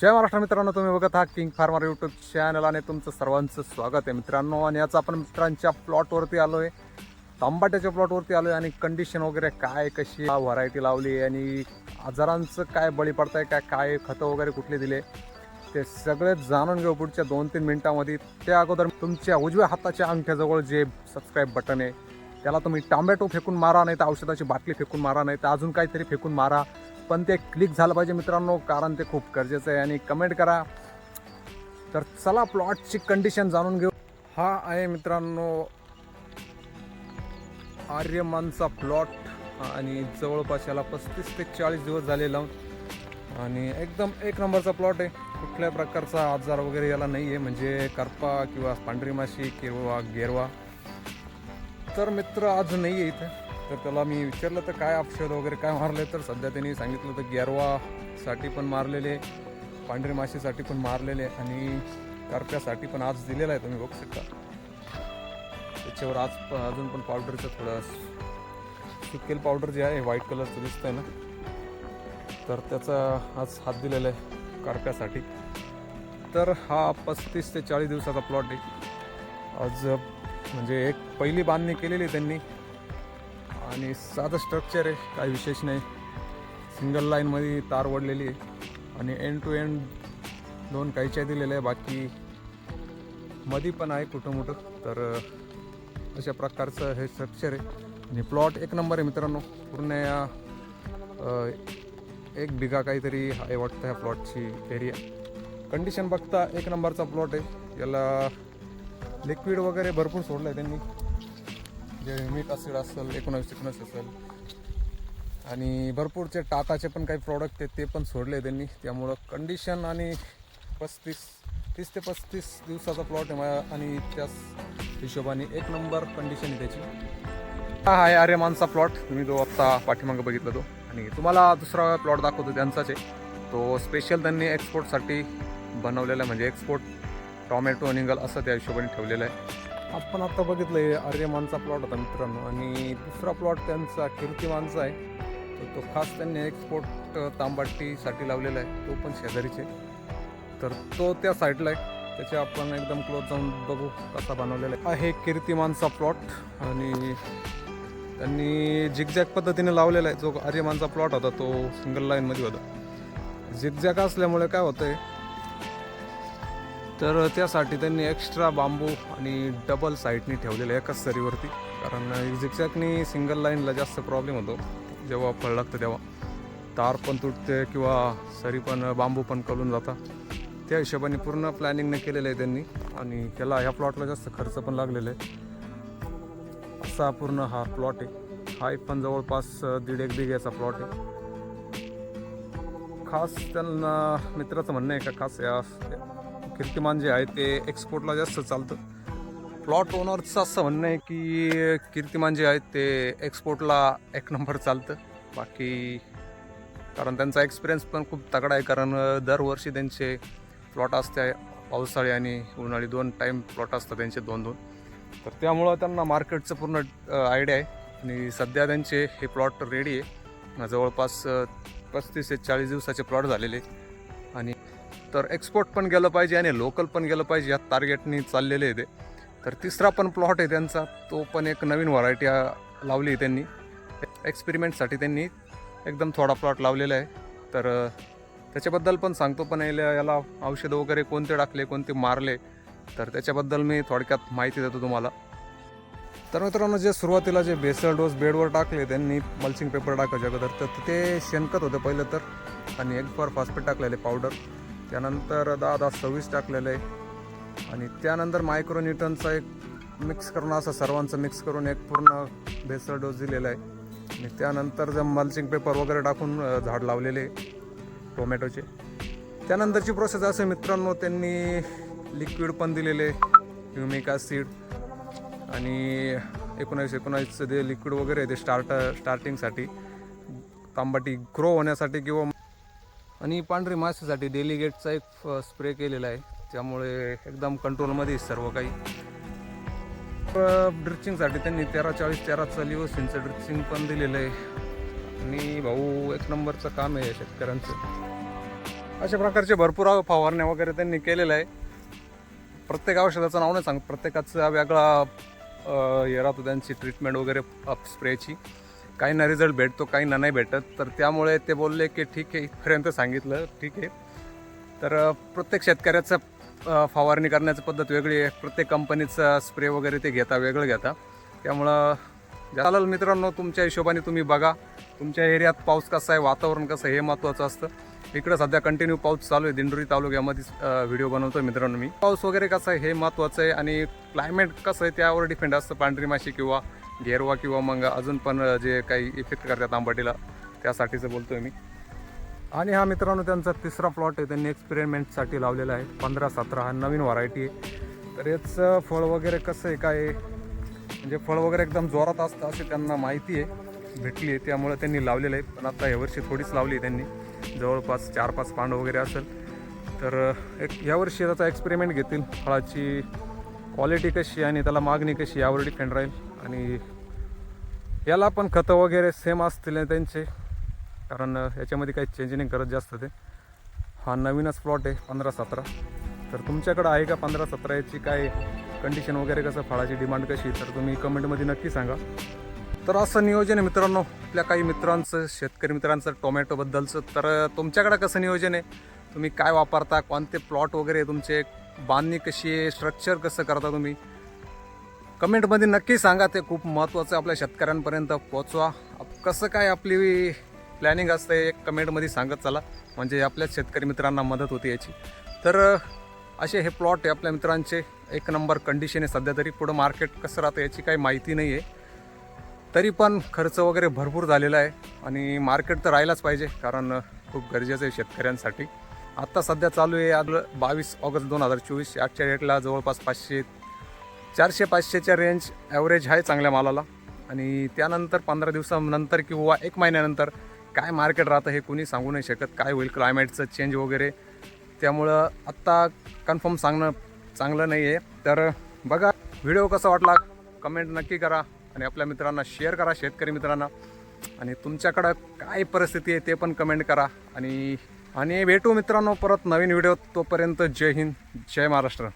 जय महाराष्ट्र मित्रांनो तुम्ही बघत आहात किंग फार्मर यूट्यूब चॅनल आणि तुमचं सर्वांचं स्वागत आहे मित्रांनो. आणि याचं आपण मित्रांच्या प्लॉटवरती आलो आहे तांबाट्याच्या प्लॉटवरती आलो आहे आणि कंडिशन वगैरे काय कशी व्हरायटी लावली आहे आणि आजारांचं काय बळी पडताय काय काय खतं वगैरे कुठले दिले? ते सगळे जाणून घेऊ पुढच्या दोन तीन मिनिटांमध्ये. त्या अगोदर तुमच्या उजव्या हाताच्या अंगठ्याजवळ जे सबस्क्राईब बटन आहे त्याला तुम्ही टॉमॅटो फेकून मारा नाही तर औषधाची बाटली फेकून मारा नाही तर अजून काहीतरी फेकून मारा. पण ते क्लिक झालं पाहिजे मित्रांनो कारण ते खूप गरजेचं आहे. आणि कमेंट करा. तर चला प्लॉटची कंडिशन जाणून घेऊ. हा आहे मित्रांनो आर्यमानचा प्लॉट आणि जवळपास याला पस्तीस ते चाळीस दिवस झाले लावून. आणि एकदम एक नंबरचा प्लॉट आहे. कुठल्या प्रकारचा आजार वगैरे याला नाही आहे म्हणजे करपा किंवा पांढरी माशी किंवा गेरवा. तर मित्र आज नाही आहे इथे. तर त्याला मी विचारलं तर काय औषध वगैरे काय मारले? तर सध्या त्यांनी सांगितलं तर गेरवासाठी पण मारलेले पांढरे माशीसाठी पण मारलेले आणि कारप्यासाठी पण आज दिलेला आहे तुम्ही बघू शकता. त्याच्यावर आज प- अजून पण पावडरचं थोडं सुकेल पावडर जे आहे व्हाईट कलरचं दिसतं आहे ना तर त्याचा आज हात दिलेला आहे कारप्यासाठी. तर हा पस्तीस ते चाळीस दिवसाचा प्लॉट आहे. आज म्हणजे एक पहिली बांधणी केलेली आहे त्यांनी. आणि साधं स्ट्रक्चर आहे काही विशेष नाही. सिंगल लाईनमध्ये तार वडलेली आहे आणि एंड टू एंड दोन काहीच्या दिलेल्या आहे बाकी मधी पण आहे कुठं मोठं. तर अशा प्रकारचं हे स्ट्रक्चर आहे. आणि प्लॉट एक नंबर आहे मित्रांनो पूर्ण या एक बिघा काहीतरी आहे वाटतं ह्या प्लॉटची एरिया कंडिशन बघता एक नंबरचा प्लॉट आहे. याला लिक्विड वगैरे भरपूर सोडलं आहे त्यांनी. जे मीठ असेल असेल एकोणावीस एकोणावीस असेल. आणि भरपूरचे टाटाचे पण काही प्रॉडक्ट आहेत ते पण सोडले त्यांनी. त्यामुळं कंडिशन आणि पस्तीस तीस ते पस्तीस दिवसाचा प्लॉट आहे माझ्या आणि त्याच हिशोबाने एक नंबर कंडिशन आहे त्याची. हा आहे आर्यमानचा प्लॉट तुम्ही जो आत्ता पाठीमागं बघितला तो. आणि तुम्हाला दुसरा प्लॉट दाखवतो त्यांचाच. आहे तो स्पेशल त्यांनी एक्सपोर्टसाठी बनवलेला आहे. म्हणजे एक्सपोर्ट टॉमॅटो अनिंगल असं त्या हिशोबाने ठेवलेलं आहे. आपण आता बघितलं आहे आर्यमानचा प्लॉट होता मित्रांनो आणि दुसरा प्लॉट त्यांचा कीर्तिमानचा आहे. तर तो खास त्यांनी एक्सपोर्ट तांबाटीसाठी लावलेला आहे. तो पण शेजारीचे. तर तो त्या साईडला आहे. त्याचे आपण एकदम क्लोज जाऊन बघू कसा बनवलेला आहे. हे कीर्तिमानचा प्लॉट आणि त्यांनी झिकझॅक पद्धतीने लावलेला आहे. जो आर्यमानचा प्लॉट होता तो सिंगल लाईनमध्ये होता. झिकझॅक असल्यामुळे काय होतं आहे तर त्यासाठी त्यांनी एक्स्ट्रा बांबू आणि डबल साईडनी ठेवलेलं एकाच सरीवरती. कारण झिकझॅकनी सिंगल लाईनला जास्त प्रॉब्लेम होतो. जेव्हा फळ लागतं तेव्हा. तार पण तुटते किंवा सरी पण बांबू पण कलून जाता. त्या हिशोबाने पूर्ण प्लॅनिंगने केलेलं आहे त्यांनी. आणि त्याला ह्या प्लॉटला जास्त खर्च पण लागलेला आहे. असा पूर्ण हा प्लॉट आहे. हा एक पण जवळपास दीड एक बिघ्याचा प्लॉट आहे. खास त्यांना मित्राचं म्हणणं आहे का? खास या कीर्तिमान जे आहे ते एक्सपोर्टला जास्त चालतं. प्लॉट ओनरचं असं म्हणणं आहे की कीर्तिमान जे आहे ते एक्सपोर्टला एक नंबर चालतं. बाकी कारण त्यांचा एक्सपिरियन्स पण खूप तगडा आहे कारण दरवर्षी त्यांचे प्लॉट असते पावसाळी आणि उन्हाळी दोन टाईम प्लॉट असतात त्यांचे दोन दोन तर त्यामुळं त्यांना मार्केटचं पूर्ण आयडिया आहे. आणि सध्या त्यांचे हे प्लॉट रेडी आहे. जवळपास पस्तीस ते चाळीस दिवसाचे प्लॉट झालेले आहे तर एक्सपोर्ट पण गेलं पाहिजे आणि लोकल पण गेलं पाहिजे. या टार्गेटनी चाललेले आहे ते. तर तिसरा पण प्लॉट आहे त्यांचा. तो पण एक नवीन व्हरायटी लावली आहे त्यांनी. एक्सपेरिमेंटसाठी त्यांनी एकदम थोडा प्लॉट लावलेला आहे. तर त्याच्याबद्दल पण सांगतो पण याला याला औषधं वगैरे कोणते टाकले कोणते मारले तर त्याच्याबद्दल मी थोडक्यात माहिती देतो तुम्हाला. तर मित्रांनो जे सुरुवातीला जे बेसल डोस बेडवर टाकले त्यांनी मल्चिंग पेपर टाकायच्या अगोदर तर ते शेणखत होतं पहिलं तर. आणि एक फॉर फॉस्फेट टाकलेले पावडर त्यानंतर दहा दहा सव्वीस टाकलेलं आहे. आणि त्यानंतर मायक्रोन्यूटनचा एक मिक्स करून असं सर्वांचं मिक्स करून एक पूर्ण भेसळ डोस दिलेला आहे. आणि त्यानंतर जर मल्चिंग पेपर वगैरे टाकून झाड लावलेले टोमॅटोचे त्यानंतरची प्रोसेस असे मित्रांनो त्यांनी लिक्विड पण दिलेले ह्युमिक ॲसिड आणि एकोणावीस एकोणावीसचं जे लिक्विड वगैरे आहे ते स्टार्ट स्टार्टिंगसाठी तांबाटी ग्रो होण्यासाठी किंवा आणि पांढरी माशीसाठी डेलिगेटचा एक स्प्रे केलेला आहे. त्यामुळे एकदम कंट्रोलमध्ये सर्व काही. ड्रिचिंगसाठी त्यांनी तेरा चाळीस तेरा लिओसिनचं ड्रिचिंग पण दिलेलं आहे. आणि भाऊ एक नंबरचं काम आहे शेतकऱ्यांचं. अशा प्रकारचे भरपूर फवारण्या वगैरे त्यांनी केलेलं आहे. प्रत्येक औषधाचं नाव नाही सांग प्रत्येकाचा वेगळा हे राहतो त्यांची ट्रीटमेंट वगैरे स्प्रेची. काहींना रिझल्ट भेटतो काहींना नाही भेटत. तर त्यामुळे ते बोलले की ठीक आहे इथपर्यंत सांगितलं ठीक आहे. तर प्रत्येक शेतकऱ्याचं फवारणी करण्याची पद्धत वेगळी आहे. प्रत्येक कंपनीचं स्प्रे वगैरे ते घेता वेगळं घेता. त्यामुळं चालेल मित्रांनो तुमच्या हिशोबाने तुम्ही बघा. तुमच्या एरियात पाऊस कसा आहे वातावरण कसं आहे हे महत्त्वाचं असतं. इकडं सध्या कंटिन्यू पाऊस चालू आहे. दिंडोरी तालुक्यामध्ये व्हिडिओ बनवतो मित्रांनो मी. पाऊस वगैरे कसा आहे हे महत्त्वाचं आहे. आणि क्लायमेट कसं आहे त्यावर डिपेंड असतं. पांढरी माशी किंवा गेरवा किंवा मग अजून पण जे काही इफेक्ट करतात आंबाटीला त्यासाठीचं बोलतोय मी. आणि हा मित्रांनो त्यांचा तिसरा प्लॉट आहे. त्यांनी एक्सपेरिमेंटसाठी लावलेला आहे. पंधरा सतरा हा नवीन व्हरायटी आहे. तर याचं फळ वगैरे कसं आहे काय म्हणजे फळ वगैरे एकदम जोरात असतं असे त्यांना माहिती आहे. भेटली आहे त्यामुळे त्यांनी लावलेलं आहे. पण आता यावर्षी थोडीच लावली आहे त्यांनी. जवळपास चार पाच पांड वगैरे असेल. तर एक यावर्षी त्याचा एक्सपेरिमेंट घेतील फळाची. क्वालिटी कशी आणि त्याला मागणी कशी यावर डिपेंड राहील. आणि याला पण खतं वगैरे सेम असतील त्यांचे. कारण याच्यामध्ये काही चेंज नाही करत जास्त ते. हा नवीनच प्लॉट आहे पंधरा सतरा. तर तुमच्याकडं आहे का पंधरा सतरा? याची काय कंडिशन वगैरे कसं? फळाची डिमांड कशी? तर तुम्ही कमेंटमध्ये नक्की सांगा. तर असं नियोजन आहे मित्रांनो आपल्या काही मित्रांचं शेतकरी मित्रांचं टोमॅटोबद्दलचं तर तुमच्याकडं कसं नियोजन आहे? तुम्ही काय वापरता? कोणते प्लॉट वगैरे तुमचे? बांधणी कशी आहे स्ट्रक्चर कसं करता तुम्ही? कमेंटमध्ये नक्की सांगा ते खूप महत्त्वाचं आहे आपल्या शेतकऱ्यांपर्यंत पोचवा कसं काय आपली प्लॅनिंग असते एक कमेंटमध्ये सांगत चला. म्हणजे आपल्याच शेतकरी मित्रांना मदत होते याची. तर असे हे प्लॉट आहे आपल्या मित्रांचे. एक नंबर कंडिशन आहे सध्या तरी. पुढं मार्केट कसं राहतं याची काही माहिती नाही आहे. तरी पण खर्च वगैरे भरपूर झालेला आहे. आणि मार्केट तर राहिलाच पाहिजे कारण खूप गरजेचं आहे शेतकऱ्यांसाठी. आत्ता सध्या चालू आहे आज बावीस ऑगस्ट दोन हजार चोवीस. आजच्या डेटला जवळपास पाचशे चारशे पाचशेच्या रेंज ॲव्हरेज आहे चांगल्या मालाला. आणि त्यानंतर पंधरा दिवसानंतर किंवा एक महिन्यानंतर काय मार्केट राहतं हे कोणी सांगू नाही शकत. काय होईल क्लायमेटचं चेंज वगैरे. त्यामुळं आत्ता कन्फर्म सांगणं चांगलं नाही आहे तर बघा व्हिडिओ कसा वाटला? कमेंट नक्की करा आणि आपल्या मित्रांना शेअर करा शेतकरी मित्रांना. आणि तुमच्याकडं काय परिस्थिती आहे ते पण कमेंट करा. आणि आणि भेटू मित्रांनो परत नवीन व्हिडिओ तोपर्यंत जय हिंद जय महाराष्ट्र.